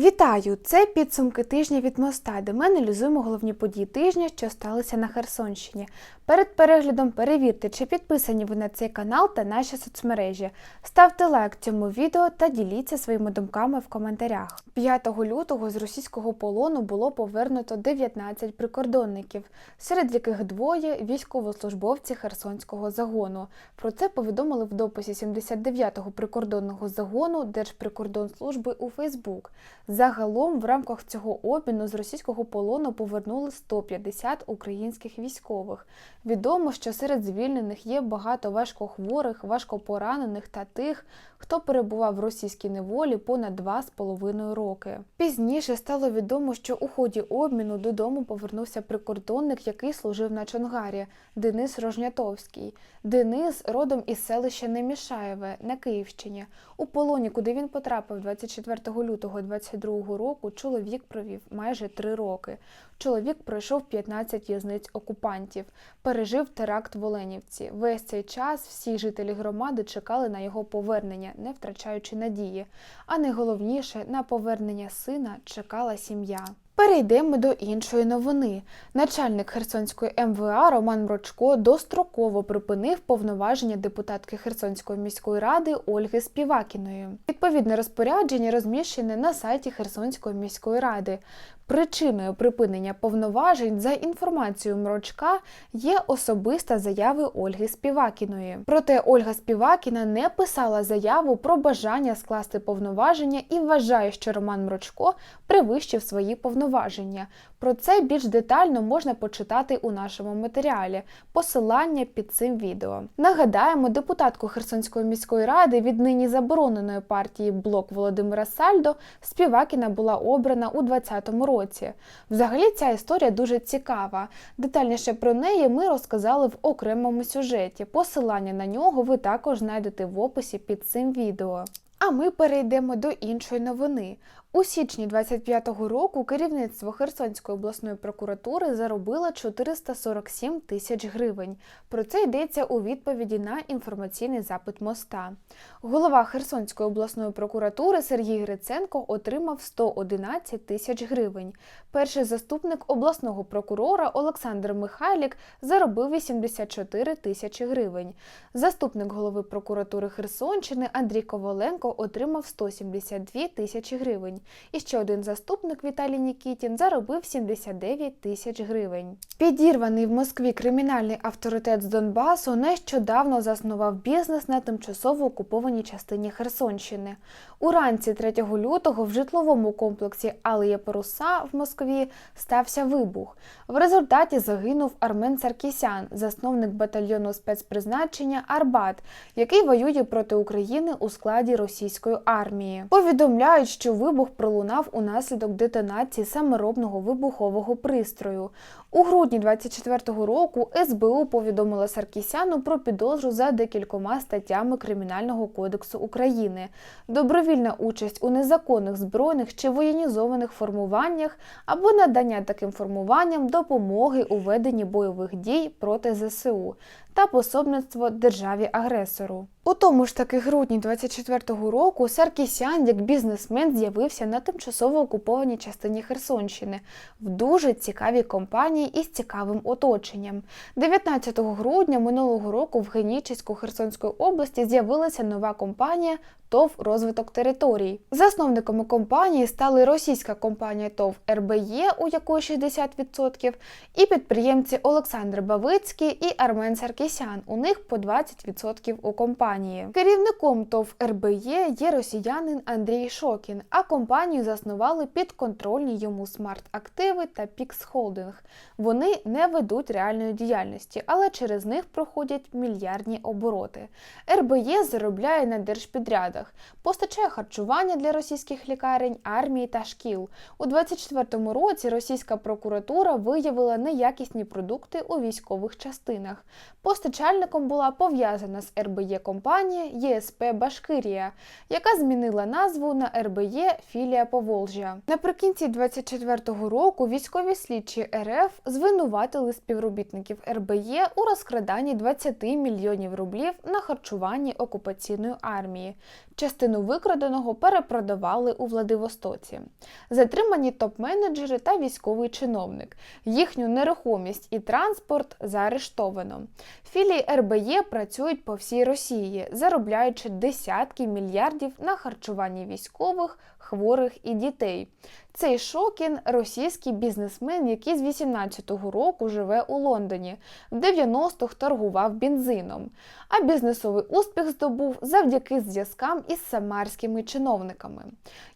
Вітаю! Це підсумки тижня від моста, де ми аналізуємо головні події тижня, що сталися на Херсонщині. Перед переглядом перевірте, чи підписані ви на цей канал та наші соцмережі. Ставте лайк цьому відео та діліться своїми думками в коментарях. 5 лютого з російського полону було повернуто 19 прикордонників, серед яких двоє військовослужбовці Херсонського загону. Про це повідомили в дописі 79-го прикордонного загону Держприкордонслужби у Фейсбук. Загалом в рамках цього обміну з російського полону повернули 150 українських військових. Відомо, що серед звільнених є багато важкохворих, важкопоранених та тих, хто перебував в російській неволі понад 2,5 роки. Пізніше стало відомо, що у ході обміну додому повернувся прикордонник, який служив на Чонгарі Денис Рожнятовський. Денис родом із селища Немішаєве на Київщині. У полоні, куди він потрапив 24 лютого 2022 року, чоловік провів майже три роки. Чоловік пройшов 15 в'язниць окупантів, пережив теракт в Оленівці. Весь цей час всі жителі громади чекали на його повернення, не втрачаючи надії. А найголовніше на повернення сина чекала сім'я. Перейдемо до іншої новини. Начальник Херсонської МВА Роман Мрочко достроково припинив повноваження депутатки Херсонської міської ради Ольги Співакіної. Відповідне розпорядження розміщене на сайті Херсонської міської ради. Причиною припинення повноважень за інформацією Мрочка є особиста заяви Ольги Співакіної. Проте Ольга Співакіна не писала заяву про бажання скласти повноваження і вважає, що Роман Мрочко перевищив свої повноваження. Про це більш детально можна почитати у нашому матеріалі. Посилання під цим відео. Нагадаємо, депутатку Херсонської міської ради від нині забороненої партії Блок Володимира Сальдо Співакіна була обрана у 2020 році. Взагалі ця історія дуже цікава. Детальніше про неї ми розказали в окремому сюжеті. Посилання на нього ви також знайдете в описі під цим відео. А ми перейдемо до іншої новини. У січні 25-го року керівництво Херсонської обласної прокуратури заробило 447 тисяч гривень. Про це йдеться у відповіді на інформаційний запит моста. Голова Херсонської обласної прокуратури Сергій Гриценко отримав 111 тисяч гривень. Перший заступник обласного прокурора Олександр Михайлік заробив 84 тисячі гривень. Заступник голови прокуратури Херсонщини Андрій Коваленко отримав 172 тисячі гривень. І ще один заступник Віталій Нікітін заробив 79 тисяч гривень. Підірваний в Москві кримінальний авторитет з Донбасу нещодавно заснував бізнес на тимчасово окупованій частині Херсонщини. Уранці 3 лютого в житловому комплексі Алія Паруса в Москві стався вибух. В результаті загинув Армен Саркісян, засновник батальйону спецпризначення Арбат, який воює проти України у складі російської армії. Повідомляють, що вибух пролунав унаслідок детонації саморобного вибухового пристрою. У грудні 24-го року СБУ повідомила Саркісяну про підозру за декількома статтями Кримінального кодексу України, добровільна участь у незаконних збройних чи воєнізованих формуваннях або надання таким формуванням допомоги у веденні бойових дій проти ЗСУ та пособництво державі-агресору. У тому ж таки грудні 24-го року Саркісян як бізнесмен з'явився на тимчасово окупованій частині Херсонщини в дуже цікавій компанії із цікавим оточенням. 19 грудня минулого року в Генічеську Херсонської області з'явилася нова компанія ТОВ розвиток територій. Засновниками компанії стали російська компанія ТОВ РБЄ, у якої 60%, і підприємці Олександр Бавицький і Армен Саркісян. У них по 20% у компанії. Керівником ТОВ РБЄ є росіянин Андрій Шокін, а компанію заснували підконтрольні йому смарт-активи та Пікс Холдинг. Вони не ведуть реальної діяльності, але через них проходять мільярдні обороти. РБЄ заробляє на держпідрядах, постачає харчування для російських лікарень, армії та шкіл. У 24-му році російська прокуратура виявила неякісні продукти у військових частинах. Постачальником була пов'язана з РБЄ компанія ЄСП Башкирія, яка змінила назву на РБЄ філія Поволжя. Наприкінці 24-го року військові слідчі РФ звинуватили співробітників РБЄ у розкраданні 20 мільйонів рублів на харчуванні окупаційної армії. Частину викраденого перепродавали у Владивостоці. Затримані топ-менеджери та військовий чиновник. Їхню нерухомість і транспорт заарештовано. Філії РБЄ працюють по всій Росії, заробляючи десятки мільярдів на харчуванні військових, хворих і дітей. Цей Шокін російський бізнесмен, який з 18-го року живе у Лондоні, в 90-х торгував бензином. А бізнесовий успіх здобув завдяки зв'язкам із самарськими чиновниками.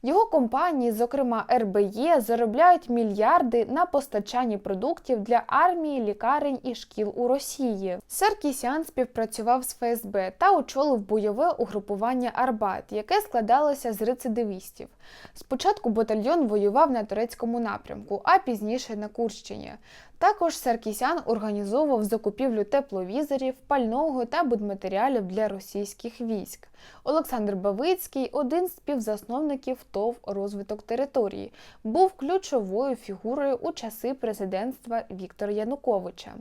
Його компанії, зокрема РБЄ, заробляють мільярди на постачанні продуктів для армії, лікарень і шкіл у Росії. Саркісян співпрацював з ФСБ та очолив бойове угрупування Арбат, яке складалося з рецидивістів. Спочатку батальйон воював на турецькому напрямку, а пізніше на Курщині. Також Саркісян організовував закупівлю тепловізорів, пального та будматеріалів для російських військ. Олександр Бавицький, один з співзасновників ТОВ розвиток території, був ключовою фігурою у часи президентства Віктора Януковича.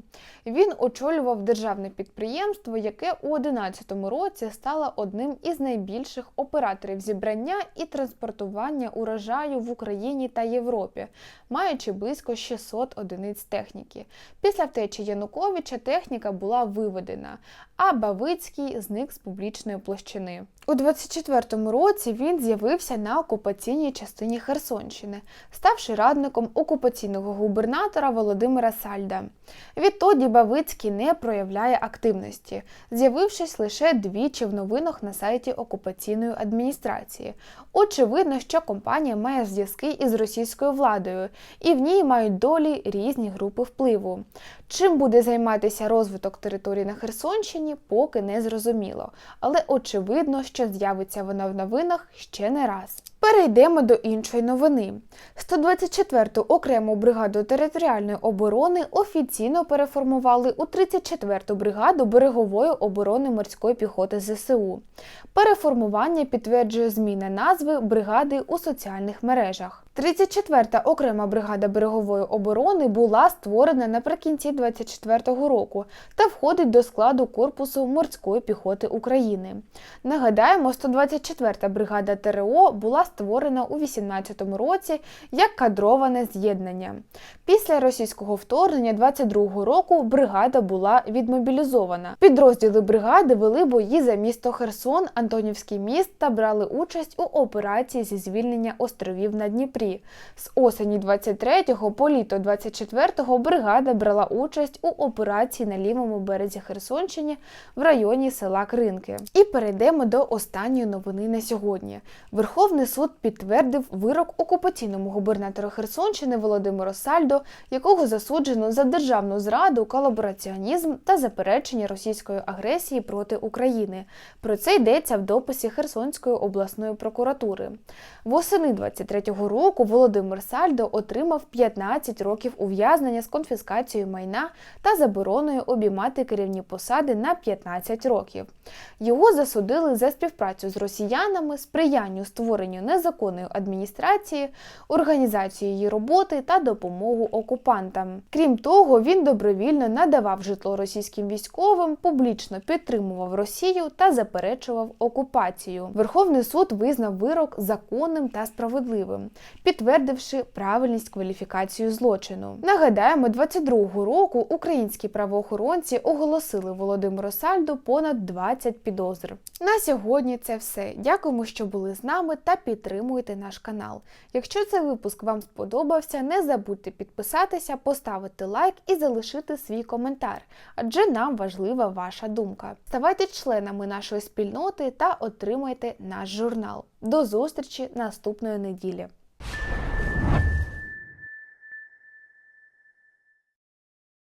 Він очолював державне підприємство, яке у 2011 році стало одним із найбільших операторів зібрання і транспортування урожаю в Україні та Європі, маючи близько 600 одиниць техніки. Після втечі Януковича техніка була виведена, а Бавицький зник з публічної площини. У 24-му році він з'явився на окупаційній частині Херсонщини, ставши радником окупаційного губернатора Володимира Сальда. Відтоді Бавицький не проявляє активності, з'явившись лише двічі в новинах на сайті окупаційної адміністрації. Очевидно, що компанія має зв'язки із російською владою, і в ній мають долі різні групи впливу. Чим буде займатися розвиток території на Херсонщині, поки не зрозуміло, але очевидно, що з'явиться вона в новинах ще не раз. Перейдемо до іншої новини. 124-ту окрему бригаду територіальної оборони офіційно переформували у 34-ту бригаду берегової оборони морської піхоти ЗСУ. Переформування підтверджує зміна назви бригади у соціальних мережах. 34-та окрема бригада берегової оборони була створена наприкінці 24-го року та входить до складу корпусу морської піхоти України. Нагадаємо, 124-та бригада ТРО була створена у 18-му році як кадроване з'єднання. Після російського вторгнення 22-го року бригада була відмобілізована. Підрозділи бригади вели бої за місто Херсон, Антонівський міст та брали участь у операції зі звільнення островів на Дніпрі. З осені 23-го по літо 24-го бригада брала участь у операції на лівому березі Херсонщини в районі села Кринки. І перейдемо до останньої новини на сьогодні. Верховний суд підтвердив вирок окупаційному губернатору Херсонщини Володимиру Сальдо, якого засуджено за державну зраду, колабораціонізм та заперечення російської агресії проти України. Про це йдеться в дописі Херсонської обласної прокуратури. Восени 23-го року Володимир Сальдо отримав 15 років ув'язнення з конфіскацією майна та забороною обіймати керівні посади на 15 років. Його засудили за співпрацю з росіянами, сприянню створенню незаконної адміністрації, організацію її роботи та допомогу окупантам. Крім того, він добровільно надавав житло російським військовим, публічно підтримував Росію та заперечував окупацію. Верховний суд визнав вирок законним та справедливим, підтвердивши правильність кваліфікацію злочину. Нагадаємо, 22-го року українські правоохоронці оголосили Володимиру Сальду понад 20 підозр. На сьогодні це все. Дякуємо, що були з нами та підтримуєте наш канал. Якщо цей випуск вам сподобався, не забудьте підписатися, поставити лайк і залишити свій коментар, адже нам важлива ваша думка. Ставайте членами нашої спільноти та отримайте наш журнал. До зустрічі наступної неділі!